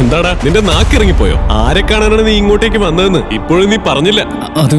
എന്താടാ നിന്റെ നാക്കിറങ്ങിപ്പോയോ? ആരെ കാണാനാണ് നീ ഇങ്ങോട്ടേക്ക് വന്നതെന്ന്? ഇപ്പോഴും നീ പറഞ്ഞില്ല. അത്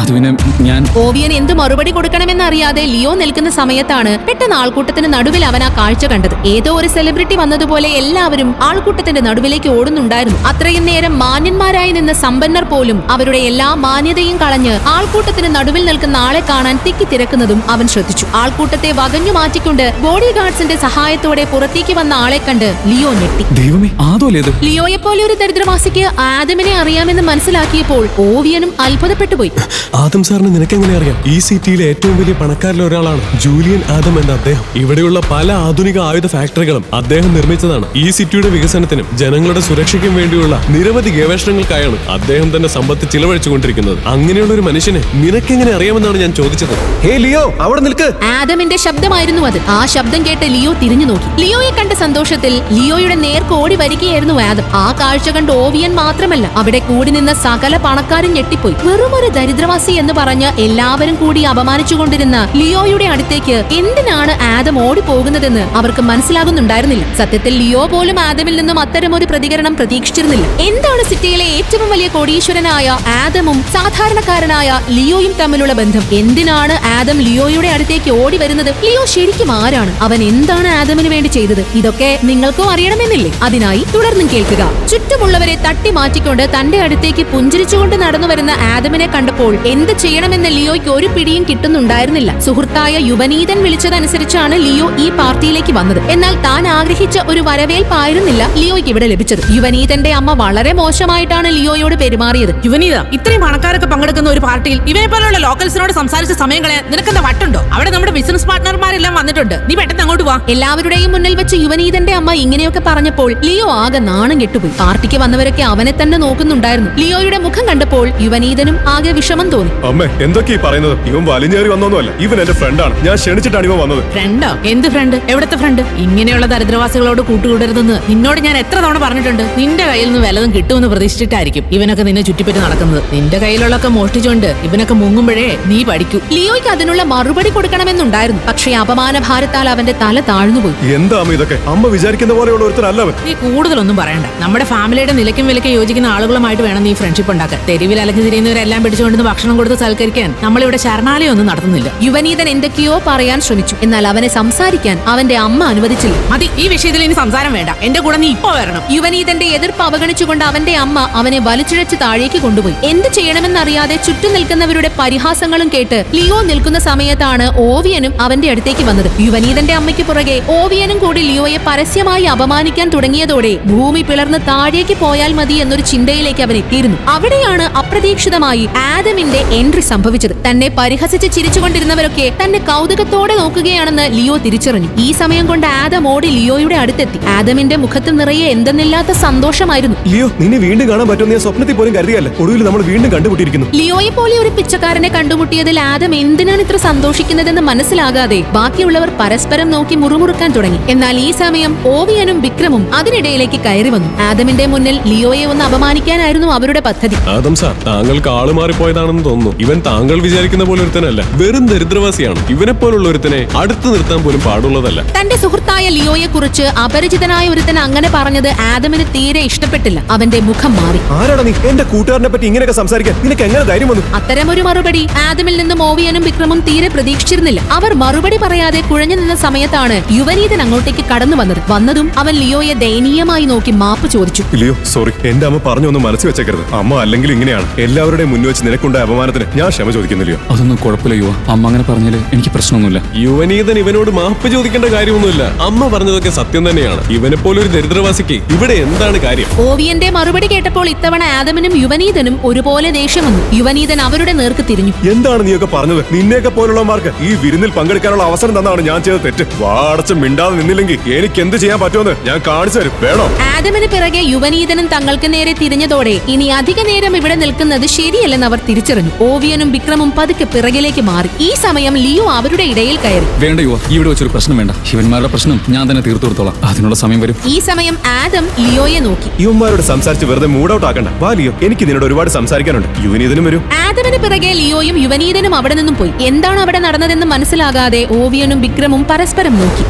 അത് പിന്നെ ഞാൻ ഓവിയൻ എന്ത് മറുപടി കൊടുക്കണമെന്ന് അറിയാതെ ലിയോ നിൽക്കുന്ന സമയത്താണ് പെട്ടെന്ന് ആൾക്കൂട്ടത്തിന് നടുവിൽ അവൻ ആ കാഴ്ച കണ്ടത്. ഏതോ ഒരു സെലിബ്രിറ്റി വന്നതുപോലെ എല്ലാവരും ആൾക്കൂട്ടത്തിന്റെ നടുവിലേക്ക് ഓടുന്നുണ്ടായിരുന്നു. അത്രയും നേരം മാന്യന്മാരായി നിന്ന സമ്പന്നർ പോലും അവരുടെ എല്ലാ മാന്യതയും കളഞ്ഞ് ആൾക്കൂട്ടത്തിന് നടുവിൽ നിൽക്കുന്ന ആളെ കാണാൻ തിക്കി തിരക്കുന്നതും അവൻ ശ്രദ്ധിച്ചു. ആൾക്കൂട്ടത്തെ വകഞ്ഞു മാറ്റിക്കൊണ്ട് ബോഡി ഗാർഡ്സിന്റെ സഹായത്തോടെ പുറത്തേക്ക് വന്ന ആളെ കണ്ട് ലിയോ ഞെട്ടി. ദൈവമേ ആദോല്ലേ ഇത്? ലിയോയെ പോലെ ഒരു ദരിദ്രവാസിക്ക് ആദമിനെ അറിയാമെന്ന് മനസ്സിലാക്കിയപ്പോൾ ഓവിയനും അത്ഭുതപ്പെട്ടുപോയി ആദം സാറിന് നിനക്ക് എങ്ങനെ അറിയാം? ഈ സിറ്റിയിലെ ഏറ്റവും വലിയ പണക്കാരിൽ ഒരാളാണ് ജൂലിയൻ ആദം എന്ന അദ്ദേഹം. ഇവിടെയുള്ള പല ആധുനിക ആയുധ ഫാക്ടറികളും അദ്ദേഹം നിർമ്മിച്ചതാണ്. ഈ സിറ്റിയുടെ വികസനത്തിനും ജനങ്ങളുടെ സുരക്ഷയ്ക്കും വേണ്ടിയുള്ള നിരവധി ഗവേഷണങ്ങൾക്കായാണ് അദ്ദേഹം തന്റെ സമ്പത്ത് ചിലവഴിച്ചുകൊണ്ടിരിക്കുന്നത്. അങ്ങനെയുള്ള ഒരു മനുഷ്യനെ നിനക്കെങ്ങനെ അറിയാമെന്നാണ് ഞാൻ ചോദിച്ചത്. ഹേ ലിയോ അവിടെ നിൽക്ക്. ആദമിന്റെ ശബ്ദമായിരുന്നു അത്. ആ ശബ്ദം കേട്ട് ലിയോ തിരിഞ്ഞു നോക്കി. ലിയോയെ കണ്ട സന്തോഷത്തിൽ ലിയോയുടെ നേർക്ക് ഓടി വരികയായിരുന്നു ആദം ആ കാഴ്ച കണ്ട് ഓവിയൻ മാത്രമല്ല അവിടെ കൂടി നിന്ന സകല പണക്കാരും ഞെട്ടിപ്പോയി. വെറും ഒരു ദരിദ്രവാസി എന്ന് പറഞ്ഞ് എല്ലാവരും കൂടി അപമാനിച്ചുകൊണ്ടിരുന്ന ലിയോയുടെ അടുത്തേക്ക് എന്തിനാണ് ആദം ഓടി പോകുന്നതെന്ന് അവർക്ക് മനസ്സിലാകുന്നുണ്ടായിരുന്നില്ല. സത്യത്തിൽ ലിയോ പോലും ആദമിൽ നിന്നും അത്തരം ഒരു പ്രതികരണം പ്രതീക്ഷിച്ചിരുന്നില്ല. എന്താണ് സിറ്റിയിലെ ഏറ്റവും വലിയ കോടീശ്വരനായ ആദമും സാധാരണക്കാരനായ ലിയോയും തമ്മിലുള്ള ബന്ധം? എന്തിനാണ് ആദം ലിയോയുടെ അടുത്തേക്ക് ഓടി വരുന്നത്? ലിയോ ശരിക്കും ആരാണ്? അവൻ എന്താണ് ആദമിന് വേണ്ടി ചെയ്തത്? ഇതൊക്കെ നിങ്ങൾക്കും അറിയണമെന്നില്ലേ? അതിനായി തുടർന്നും കേൾക്കുക. ചുറ്റുമുള്ളവരെ തട്ടി മാറ്റിക്കൊണ്ട് തന്റെ അടുത്തേക്ക് പുഞ്ചിരിച്ചുകൊണ്ട് നടന്നു വരുന്ന ആദമിനെ കണ്ടപ്പോൾ എന്ത് ചെയ്യണമെന്ന് ലിയോയ്ക്ക് ഒരു പിടിയും കിട്ടുന്നുണ്ടായിരുന്നില്ല. സുഹൃത്തായ യുവനീതൻ വിളിച്ചതനുസരിച്ചാണ് ലിയോ ഈ പാർട്ടിയിലേക്ക് വന്നത്. എന്നാൽ താൻ ആഗ്രഹിച്ച ഒരു വരവേൽപ്പായിരുന്നില്ല ലിയോയ്ക്ക് ഇവിടെ ലഭിച്ചത്. യുവനീതന്റെ അമ്മ വളരെ മോശമായിട്ടാണ് ലിയോയോട് പെരുമാറിയത്. യുവനീത ഇത്രയും പണക്കാരൊക്കെ പങ്കെടുക്കുന്ന ഒരു പാർട്ടിയിൽ ഇവരെ പോലുള്ള ലോക്കൽസിനോട് സംസാരിച്ച സമയം കളയാൻ നിനക്കെന്താ വട്ടുണ്ടോ? അവിടെ നമ്മുടെ ബിസിനസ് പാർട്ട്ണർമാരെല്ലാം വന്നിട്ടുണ്ട്. നീ പെട്ടെന്ന് അങ്ങോട്ട് വാ. എല്ലാവരുടെയും മുന്നിൽ വെച്ച് യുവനീതന്റെ അമ്മ ഇങ്ങനെയൊക്കെ പറഞ്ഞപ്പോൾ ലിയോ ആകെ നാണം കെട്ടുപോയി. പാർട്ടിക്ക് വന്നവരൊക്കെ അവനെ തന്നെ നോക്കുന്നുണ്ടായിരുന്നു. ലിയോയുടെ മുഖം കണ്ടപ്പോൾ യുവനീതനും ആകെ വിഷമം തോന്നി. അമ്മേ എന്തൊക്കെ ഈ പറയുന്നത്? ഇവൻ വലിഞ്ഞേറി വന്നൊന്നുമല്ല. ഇവൻ എന്റെ ഫ്രണ്ടാണ്. ഞാൻ ക്ഷണിച്ചിട്ടാണ് ഇവൻ വന്നത്. ഫ്രണ്ടോ? എന്ത് ഫ്രണ്ട്? എവിടത്തെ ഫ്രണ്ട്? ഇങ്ങനെയുള്ള ദരിദ്രവാസികളോട് കൂട്ടുകൂടരുതെന്ന് നിന്നോട് ഞാൻ എത്ര തവണ പറഞ്ഞിട്ടുണ്ട്. നിന്റെ കയ്യിൽ നിന്ന് വല്ലതും കിട്ടുമെന്ന് പ്രതീക്ഷിച്ചിട്ടായിരിക്കും ഇവനൊക്കെ നിന്നെ ചുറ്റിപ്പറ്റി നടക്കുന്നത്. നിന്റെ കയ്യിലുള്ളൊക്കെ മോഷ്ടിച്ചുകൊണ്ട് ഇവനൊക്കെ മുങ്ങുമ്പോഴേ നീ പഠിക്കൂ. ലിയോയ്ക്ക് അതിനുള്ള മറുപടി കൊടുക്കണമെന്നുണ്ടായിരുന്നു. പക്ഷേ അപമാന ഭാരത്താൽ അവന്റെ തല താഴ്ന്നുപോയി. എന്താ ഇതൊക്കെ? അമ്മ വിചാരിക്കുന്ന പോലെയുള്ള ഒരുത്തരല്ല നീ കൂടുതലൊന്നും പറയണ്ട നമ്മുടെ ഫാമിലിയുടെ നിലയ്ക്കും വിലയ്ക്കും യോജിക്കുന്ന ആളുകളുമായിട്ട് വേണം നീ ഫ്രണ്ട്ഷിപ്പ് ഉണ്ടാക്കാൻ. തെരുവിൽ അലഞ്ഞു തിരിയുന്നവരെല്ലാം പിടിച്ചുകൊണ്ടുവന്ന് ഭക്ഷണം കൊടുത്ത് സൽക്കരിക്കാൻ നമ്മളിവിടെ ശരണാലയം ഒന്നും നടത്തുന്നില്ല. യുവനീതൻ എന്തൊക്കെയോ പറയാൻ ശ്രമിച്ചു. എന്നാൽ അവനെ സംസാരിക്കാൻ അവന്റെ അമ്മ അനുവദിച്ചില്ല. മതി ഈ വിഷയത്തിൽ ഇനി സംസാരം വേണ്ട. എന്റെ കൂടെ നീ ഇപ്പോ വരണം. യുവനീതന്റെ എതിർപ്പ് അവഗണിച്ചുകൊണ്ട് അവന്റെ അമ്മ അവനെ വലിച്ചിഴച്ച് താഴേക്ക് കൊണ്ടുപോയി. എന്ത് ചെയ്യണമെന്നറിയാതെ ചുറ്റും നിൽക്കുന്നവരുടെ പരിഹാസങ്ങളും കേട്ട് ലിയോ നിൽക്കുന്ന സമയത്താണ് ഓവിയനും അവന്റെ അടുത്തേക്ക് വന്നത്. യുവനീതന്റെ അമ്മയ്ക്ക് പുറകെ ഓവിയനും കൂടി ലിയോയെ പരസ്യമായി അപമാനിക്കാൻ തുടങ്ങിയതോടെ ഭൂമി പിളർന്ന് താഴേക്ക് പോയാൽ മതി എന്നൊരു ചിന്തയിലേക്ക് അവൻ എത്തിയിരുന്നു. അവിടെയാണ് അപ്രതീക്ഷിതമായി ആദമിന്റെ എൻട്രി സംഭവിച്ചത്. തന്നെ പരിഹസിച്ച് ചിരിച്ചുകൊണ്ടിരുന്നവരൊക്കെ തന്നെ കൗതുകത്തോടെ നോക്കുകയാണെന്ന് ലിയോ തിരിച്ചറിഞ്ഞു. ഈ സമയം കൊണ്ട് ആദം ഓടി ലിയോയുടെ അടുത്തെത്തി. ആദമിന്റെ മുഖത്ത് നിറയെ എന്തെന്നില്ലാത്ത സന്തോഷമായിരുന്നു. ലിയോ നിന്നെ വീണ്ടും കാണാൻ പറ്റുമെന്ന് ഞാൻ സ്വപ്നത്തിൽ പോലും കരുതിയല്ല ഒടുവിൽ നമ്മൾ വീണ്ടും കണ്ടുമുട്ടിയിരിക്കുന്നു. ലിയോയെ പോലെ ഒരു പിച്ചക്കാരനെ കണ്ടുമുട്ടിയതിൽ ആദം എന്തിനാണ് ഇത്ര സന്തോഷിക്കുന്നതെന്ന് മനസ്സിലാകാതെ ബാക്കിയുള്ളവർ പരസ്പരം നോക്കി മുറുമുറുക്കാൻ തുടങ്ങി. എന്നാൽ ഈ സമയം ഓവിയനും വിക്രമും അതിനിടയിലേക്ക് കയറി വന്നു. ആദമിന്റെ മുന്നിൽ ലിയോയെ ഒന്ന് അപമാനിക്കാനായിരുന്നു അവരുടെ പദ്ധതി. ആദം സാർ താങ്കൾക്ക് ആൾ മാറിപ്പോയതാണെന്ന് തോന്നുന്നു. ഇവൻ താങ്കൾ വിചാരിക്കുന്ന പോലെ ഒരുത്തനല്ല. വെറും ദരിദ്രവാസിയാണ്. ഇവനെ പോലുള്ള ഒരുത്തനെ അടുത്ത് നിർത്താൻ പോലും പാടുള്ളതല്ല. തന്റെ സുഹൃത്തായ ലിയോയെ കുറിച്ച് അപരിചിതനായ ഒരുത്തൻ അങ്ങനെ പറഞ്ഞത് ആദമിന് തീരെ ഇഷ്ടപ്പെട്ടില്ല. അവന്റെ മുഖം മാറി. ആരാടാ നീ? എന്റെ കൂട്ടുകാരനെ പറ്റി ഇങ്ങനെയൊക്കെ സംസാരിക്കാൻ നിനക്ക് എങ്ങനെ ധൈര്യം വന്നു? അത്തരമൊരു മറുപടി ആദമിൽ നിന്നും ഓവിയനും വിക്രമും തീരെ പ്രതീക്ഷിച്ചിരുന്നില്ല. അവർ മറുപടി പറയാതെ കുഴഞ്ഞു നിന്ന സമയത്താണ് യുവനീതൻ അങ്ങോട്ടേക്ക് കടന്നു വന്നത്. വന്നതും അവൻ ലിയോയെ ദയനീയമായി നോക്കി മാപ്പ് ചോദിച്ചു. ഇല്ലയോ സോറി എന്റെ അമ്മ പറഞ്ഞൊന്നും മനസ്സിൽ വെച്ചേക്കരുത്. അമ്മ അല്ലെങ്കിൽ ഇങ്ങനെയാണ്. എല്ലാവരുടെയും മുന്നിൽ വെച്ച് നിനക്കുണ്ടായ അപമാനത്തിന് ഞാൻ ക്ഷമ ചോദിക്കുന്നില്ലയോ? അതൊന്നും കുഴപ്പമില്ല യുവ. അമ്മ അങ്ങനെ പറഞ്ഞാൽ എനിക്ക് പ്രശ്നമൊന്നുമില്ല. യുവനീതൻ ഇവനോട് മാപ്പ് ചോദിക്കേണ്ട കാര്യമൊന്നുമില്ല. അമ്മ പറഞ്ഞതൊക്കെ സത്യം തന്നെയാണ്. ഇവനെ പോലൊരു ദരിദ്രവാസിക്ക് ഇവിടെ എന്താണ് കാര്യം? ഓവിയന്റെ മറുപടി കേട്ടപ്പോൾ ഇത്തവണ ആദമനും യുവനീതനും ഒരുപോലെ ദേഷ്യം വന്നു. യുവനീതൻ അവരുടെ നേർക്ക് തിരിഞ്ഞു. എന്താണ് നീയൊക്കെ പറഞ്ഞത്? നിന്നെയൊക്കെ പോലുള്ളവർക്ക് ഈ വിരുന്നിൽ പങ്കെടുക്കാനുള്ള അവസരം തന്നാണ് ഞാൻ ചെയ്ത തെറ്റ്. വാടച്ച മിണ്ടാതെ നിന്നില്ലെങ്കിൽ എനിക്ക് എന്ത് ചെയ്യാൻ പറ്റുമെന്ന് ഞാൻ കാണിച്ചു തരും. വേണോ? ആദമിന് പിറകെ യുവനീതനും തങ്ങൾക്ക് നേരെ തിരിഞ്ഞതോടെ ഇനി അധിക നേരം ഇവിടെ നിൽക്കുന്നത് ശരിയല്ലെന്ന് അവർ തിരിച്ചറിഞ്ഞു. ഓവിയനും വിക്രമും പതുക്കെ പിറകിലേക്ക് മാറി. ഈ സമയം ലിയോ അവരുടെ ഇടയിൽ കയറി. വേണ്ട യുവ ഇവിടെ വെച്ചൊരു പ്രശ്നം വേണ്ട. ശിവന്മാരുടെ പ്രശ്നം ഞാൻ തന്നെ തീർത്തു കൊടുത്തോളാം അതിനുള്ള സമയം വരും. ഈ സമയം ആദം ലിയോയെ നോക്കി. യുവന്മാരോട് സംസാരിച്ച് വെറുതെ മൂഡ് ഔട്ട് ആക്കണ്ട വാ ലിയോ എനിക്ക് നിന്നോട് ഒരുപാട് സംസാരിക്കാനുണ്ട്. യുവനീതനും വരും. ആദമിന് പിറകെ ലിയോയും യുവനീതനും അവിടെ നിന്നും പോയി. എന്താണ് അവിടെ നടന്നതെന്ന് മനസ്സിലാകാതെ ഓവിയനും വിക്രമും പരസ്പരം നോക്കി.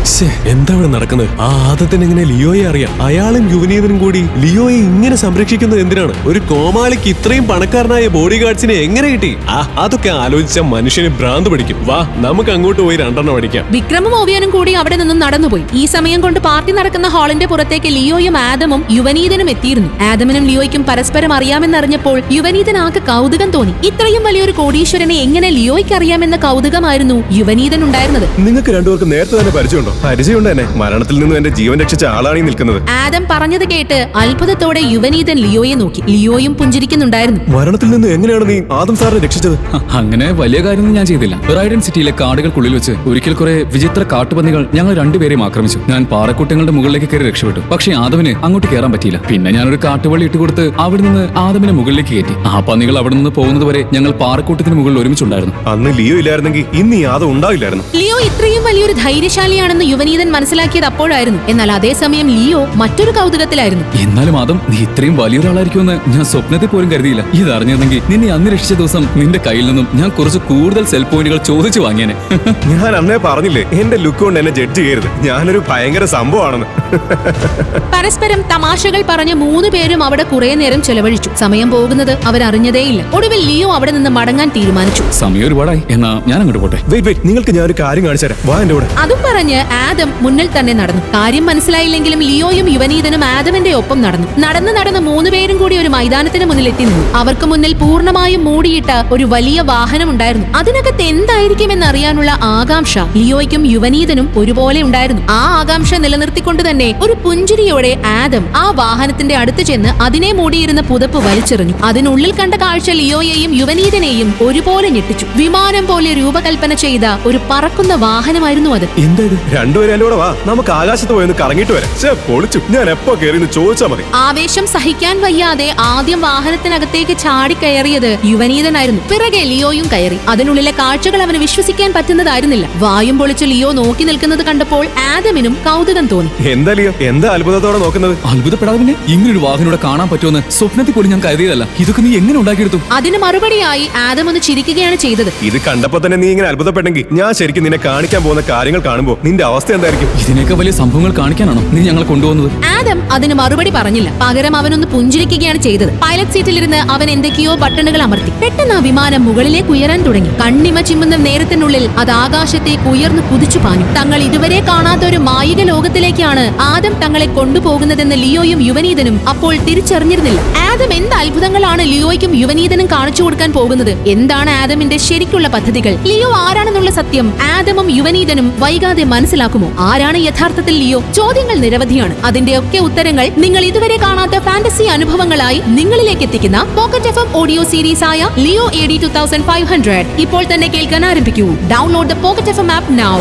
എന്താ ഇവിടെ നടക്കുന്നത്? ആ ആദത്തിന് എങ്ങനെ ലിയോയെ അറിയാം? അയാളും യുവനി യുവനീതനും കൂടി ലിയോയെ ഇങ്ങനെ സംരക്ഷിക്കുന്നത് എന്തിനാണ്? ഒരു കോമാളിക്ക് ഇത്രയും പണക്കാരനായ ബോഡി ഗാർഡ്സിനെ എങ്ങനെ കിട്ടി? ആ അതൊക്കെ ആലോചിച്ച മനുഷ്യന് ഭ്രാന്ത് പിടിക്കും. വാ നമുക്ക് അങ്ങോട്ട് പോയി രണ്ടെണ്ണം അടിക്കാം. വിക്രമും ഓവിയനും കൂടി അവിടെ നിന്നും നടന്നുപോയി. ഈ സമയം കൊണ്ട് പാർട്ടി നടക്കുന്ന ഹാളിന്റെ പുറത്തേക്ക് ലിയോയും ആദമും യുവനീതനും എത്തിയിരുന്നു. ആദമിനും ലിയോയ്ക്കും പരസ്പരം അറിയാമെന്നറിഞ്ഞപ്പോൾ യുവനീതൻ ആകെ കൗതുകം തോന്നി. ഇത്രയും വലിയൊരു കോടീശ്വരനെ എങ്ങനെ ലിയോയ്ക്ക് അറിയാമെന്ന കൗതുകമായിരുന്നു യുവനീതൻ ഉണ്ടായിരുന്നത്. നിങ്ങൾക്ക് രണ്ടുപേർക്ക് നേരത്തെ തന്നെ പരിചയമുണ്ടോ? പരിചയമുണ്ട് തന്നെ. മരണത്തിൽ നിന്നും എന്റെ ജീവൻ രക്ഷിച്ച ആളാണ് നിൽക്കുന്നത്. ആദം പറഞ്ഞത് കേട്ട് അത്ഭുതത്തോടെ യുവനീതൻ ലിയോയെ നോക്കി. ലിയോയും പുഞ്ചിരിക്കുന്നുണ്ടായിരുന്നു. മരണത്തിൽ നിന്ന് എങ്ങനെയാണ് നീ ആദം സാറിനെ രക്ഷിച്ചത്? അങ്ങനെ വലിയ കാര്യമൊന്നും ഞാൻ ചെയ്തില്ല. റൈഡൻ സിറ്റിയിലെ കാടുകൾക്കുള്ളിൽ വെച്ച് ഒരിക്കൽ കുറെ വിചിത്ര കാട്ടുപന്നികൾ ഞങ്ങൾ രണ്ടുപേരെയും ആക്രമിച്ചു. ഞാൻ പാറക്കൂട്ടങ്ങളുടെ മുകളിലേക്ക് കയറി രക്ഷപ്പെട്ടു. പക്ഷേ ആദവിന് അങ്ങോട്ട് കയറാൻ പറ്റിയില്ല. പിന്നെ ഞാൻ ഞാനൊരു കാട്ടുവള്ളി ഇട്ടുകൊടുത്ത് അവിടെ നിന്ന് ആദമിനെ മുകളിലേക്ക് കയറ്റി. ആ പന്നികൾ അവിടെ നിന്ന് പോകുന്നത് വരെ ഞങ്ങൾ പാറക്കൂട്ടത്തിന് മുകളിൽ ഒരുമിച്ചുണ്ടായിരുന്നു. അന്ന് ലിയോ ഇല്ലായിരുന്നെങ്കിൽ ഇന്ന് ഈ ആദം ഉണ്ടാവില്ലായിരുന്നു. ലിയോ ഇത്രയും വലിയൊരു ധൈര്യശാലിയാണെന്ന് യുവനീതൻ മനസ്സിലാക്കിയത് അപ്പോഴായിരുന്നു. എന്നാൽ അതേസമയം ലിയോ മറ്റൊരു കൗതുകത്തിലായിരുന്നു എന്നാലും ആദം നീ ഇത്രയും വലിയൊരാളായിരിക്കുമെന്ന് ഞാൻ സ്വപ്നത്തിൽ പോലും കരുതിയില്ല. ഇത് അറിഞ്ഞിരുന്നെങ്കിൽ നിന്നെ അന്ന് രക്ഷിച്ച ദിവസം നിന്റെ കയ്യിൽ നിന്നും ഞാൻ കുറച്ച് കൂടുതൽ സെൽ പോയിന്റുകൾ ചോദിച്ചു വാങ്ങിയനെ. ഞാൻ അന്നേ പറഞ്ഞില്ലേ എന്റെ ലുക്ക് കൊണ്ട് എന്നെ ജഡ്ജ് ചെയ്യരുത്. ഞാനൊരു ഭയങ്കര സംഭവമാണെന്ന്. പരസ്പരം തമാശകൾ പറഞ്ഞ് മൂന്ന് പേരും അവിടെ കുറെ നേരം ചെലവഴിച്ചു. സമയം പോകുന്നത് അവരറിഞ്ഞതേയില്ല. ഒടുവിൽ ലിയോ അവിടെ നിന്ന് മടങ്ങാൻ തീരുമാനിച്ചു. സമയം ഒരുപാടായി. എന്നാ ഞാൻ അങ്ങോട്ട് പോട്ടെ. വെയിറ്റ് വെയിറ്റ് നിങ്ങൾക്ക് ഞാൻ ഒരു കാര്യം കാണിച്ചു തരാം. വാ എന്റെ കൂടെ. അതും പറഞ്ഞ് ആദം മുന്നിൽ തന്നെ നടന്നു. കാര്യം മനസ്സിലായില്ലെങ്കിലും ലിയോയും യുവനീതനും ആദമിന്റെ ഒപ്പം നടന്നു. നടന്ന് നടന്ന് മൂന്നുപേരും കൂടി ഒരു മൈതാനത്തിന് മുന്നിൽ എത്തി നിന്നു. അവർക്ക് മുന്നിൽ പൂർണമായും മൂടിയിട്ട ഒരു വലിയ വാഹനം ഉണ്ടായിരുന്നു. അതിനകത്ത് എന്തായിരിക്കുമെന്ന് അറിയാനുള്ള ആകാംക്ഷ ലിയോയ്ക്കും യുവനീതനും ഒരുപോലെ ഉണ്ടായിരുന്നു. ആ ആകാംക്ഷ നിലനിർത്തിക്കൊണ്ട് തന്നെ ഒരു പുഞ്ചിരിയോടെ ആദം ആ വാഹനത്തിന്റെ അടുത്ത് ചെന്ന് അതിനെ മൂടിയിരുന്ന പുതപ്പ് വലിച്ചെറിഞ്ഞു. അതിനുള്ളിൽ കണ്ട കാഴ്ച ലിയോയെയും യുവനീതനെയും ഒരുപോലെ ഞെട്ടിച്ചു. വിമാനം പോലെ രൂപകൽപ്പന ചെയ്ത ഒരു പറക്കുന്ന വാഹനമായിരുന്നു അത്. രണ്ടുപേരും വാ. നമുക്ക് ആകാശത്ത് പോയി കറങ്ങിട്ട് വരാം. പൊളിച്ചു. ഞാൻ എപ്പോ കയറി ചോദിച്ചാ മതി. ആവേശം സഹിക്കാൻ വയ്യാതെ ആദ്യം വാഹനത്തിനകത്തേക്ക് ചാടി കയറിയത് യുവനീതനായിരുന്നു. പിറകെ ലിയോയും കയറി. അതിനുള്ളിലെ കാഴ്ചകൾ അവന് വിശ്വസിക്കാൻ പറ്റുന്നതായിരുന്നില്ല. വായും പൊളിച്ച് ലിയോ നോക്കി നിൽക്കുന്നത് കണ്ടപ്പോൾ ആദമിനും കൗതുകം തോന്നി. എന്താ ലിയോ? എന്താ അത്ഭുതത്തോടെ നോക്കുന്നത്? അത്ഭുതപ്പെടാതെ പിന്നെ ഇങ്ങനൊരു വാഹനം ഇവിടെ കാണാൻ പറ്റുമെന്ന് സ്വപ്നത്തിൽ പോലും ഞാൻ കരുതിയതല്ല. ഇതൊക്കെ നീ എങ്ങനെ ഉണ്ടാക്കിയെടുത്തു? അതിന് മറുപടിയായി ആദം ഒന്ന് ചിരിക്കുകയാണ് ചെയ്തത്. ഇത് കണ്ടപ്പോ തന്നെ നീ ഇങ്ങനെ അത്ഭുതപ്പെട്ടെങ്കിൽ ഞാൻ ശരിക്കും നിന്നെ കാണിക്കാൻ പോകുന്ന കാര്യങ്ങൾ കാണുമ്പോൾ നിന്റെ അവസ്ഥ എന്തായിരിക്കും? ഇതിനേക്കാൾ വലിയ സംഭവങ്ങൾ കാണിക്കാനാണോ നീ ഞങ്ങൾ കൊണ്ടുപോകുന്നത്? ആദം അതിന് മറുപടി പറഞ്ഞില്ല. പകരം അവനൊന്ന് പുഞ്ചിരിക്കുകയാണ് ചെയ്തത്. പൈലറ്റ് സീറ്റിലിരുന്ന് അവൻ എന്തൊക്കെയോ ബട്ടണുകൾ അമർത്തി. പെട്ടെന്ന് ആ വിമാനം മുകളിലേക്ക് ഉയരാൻ തുടങ്ങി. കണ്ണിമ ചിമ്മുന്ന നേരത്തിനുള്ളിൽ അത് ആകാശത്തേക്ക് ഉയർന്നു കുതിച്ചു പാഞ്ഞു. തങ്ങൾ ഇതുവരെ കാണാത്ത ഒരു മായിക ലോകത്തിലേക്കാണ് ആദം തങ്ങളെ കൊണ്ടുപോകുന്നതെന്ന് ലിയോയും യുവനീതനും അപ്പോൾ തിരിച്ചറിഞ്ഞിരുന്നില്ല. ആദം എന്ത് അത്ഭുതങ്ങളാണ് ലിയോയ്ക്കും യുവനീതനും കാണിച്ചു കൊടുക്കാൻ പോകുന്നത്? എന്താണ് ആദമിന്റെ ശരിക്കുള്ള പദ്ധതികൾ? ലിയോ ആരാണെന്നുള്ള സത്യം ആദമും യുവനീതനും വൈകാതെ മനസ്സിലാക്കുമോ? ആരാണ് യഥാർത്ഥത്തിൽ ലിയോ? ചോദ്യങ്ങൾ നിരവധിയാണ്. അതിന്റെയൊക്കെ ഉത്തരങ്ങൾ നിങ്ങൾ ഇതുവരെ കാണാത്ത ഫാന്റസി അനുഭവങ്ങളായി നിങ്ങളിലേക്ക് എത്തിക്കുന്ന pocket F M audio series ആയ Leo A D two thousand five hundred ഇപ്പോൾ തന്നെ കേൾക്കാൻ ആരംഭിക്കൂ. Download the pocket F M app now